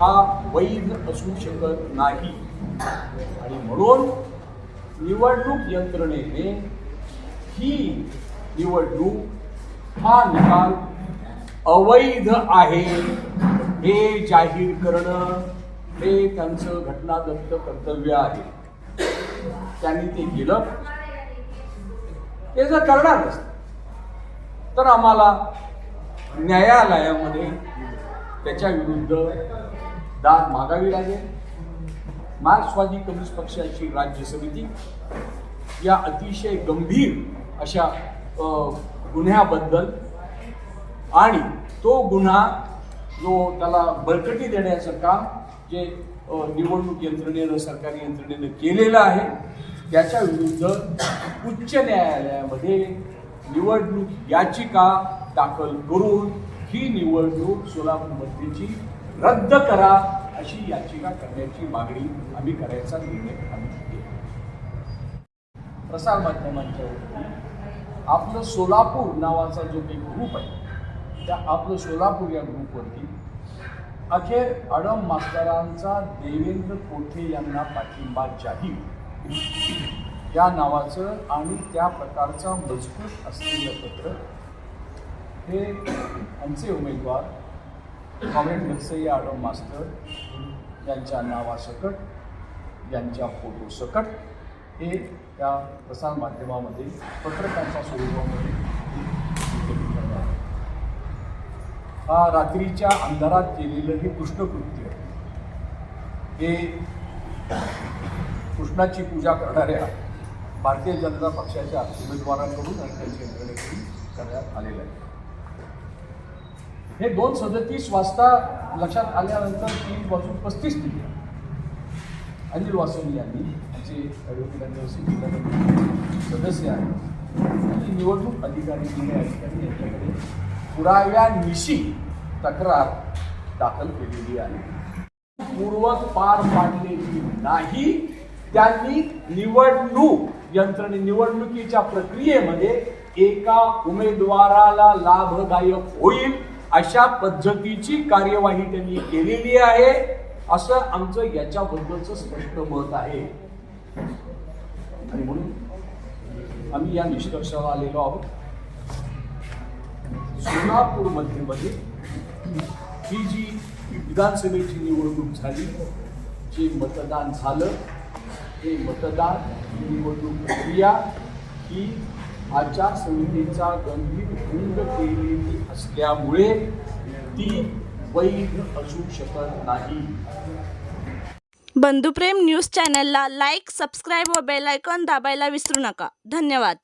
हा वैध असू शकत नाही. आणि म्हणून निवडणूक यंत्रणेने ही निवडणूक हा निकाल अवैध आहे हे जाहीर करणं हे त्यांचं घटनादत्त कर्तव्य आहे. त्यांनी ते केलं. ते जर करणार तर आम्हाला न्यायालयामध्ये त्याच्या विरुद्ध दाद मागावी लागेल. मार्क्सवादी कम्युनिस्ट पक्षाची राज्य समिती या अतिशय गंभीर अशा गुन्ह्याबद्दल आणि तो गुन्हा जो त्याला बळकटी देण्याचं काम जे निवडणूक यंत्रणेनं सरकारी यंत्रणेनं केलेलं आहे त्याच्या विरुद्ध उच्च न्यायालयामध्ये निवडणूक याचिका दाखल करून ही निवडणूक सोलापूरमध्येची रद्द करा अशी याचिका करण्याची मागणी आम्ही करायचा निर्णय आम्ही घेतला. प्रसारमाध्यमांच्या वतीने आपलं सोलापूर नावाचा जो काही ग्रुप आहे त्या आपलं सोलापूर या ग्रुपवरती अखेर अडम मास्तरांचा देवेंद्र कोठे यांना पाठिंबा जाहीर. या नावाचं आणि त्या प्रकारचा मजबूत असलेलं पत्र हे आमचे उमेदवार कॉमेंट नरसय्या आडम मास्तर यांच्या नावासकट यांच्या फोटोसकट हे त्या प्रसारमाध्यमामध्ये पत्रकांच्या स्वरूपामध्ये हा रात्रीच्या अंधारात केलेलं हे कृष्णकृत्य हे कृष्णाची पूजा करणाऱ्या भारतीय जनता पक्षाच्या उमेदवारांकडून आणि त्यांच्या यंत्रणेकडून करण्यात आलेलं आहे. हे दोन सदतीस वाजता लक्षात आल्यानंतर तीन वाजून पस्तीस मिनिटं. अनिल वासवणी यांनी जे ॲडव्होकेट सदस्य आहेत आणि निवडणूक अधिकारी जिल्हा अधिकारी यांच्याकडे पुराव्यानिशी तक्रार दाखल केलेली आहे. पूर्वक पार पाडलेली नाही. त्यांनी निवडणूक यंत्रणे निवडणुकीच्या प्रक्रियेमध्ये एका उमेदवाराला लाभदायक होईल. अशा पद्धतीची कार्यवाही त्यांनी केलेली आहे असं आमचं याच्याबद्दलचं स्पष्ट मत आहे. आणि म्हणून आम्ही या निष्कर्षाला आलेलो आहोत. सोलापूर मध्यमध्ये ही जी विधानसभेची निवडणूक झाली जे मतदान झालं ते मतदान निवडणूक प्रक्रिया ही आचारसंहितेचा गंभीर भंग केलेली असल्यामुळे ती वैध असू शकत नाही. बंधुप्रेम न्यूज चॅनलला लाईक सबस्क्राईब व बेल आयकॉन दाबायला विसरू नका. धन्यवाद.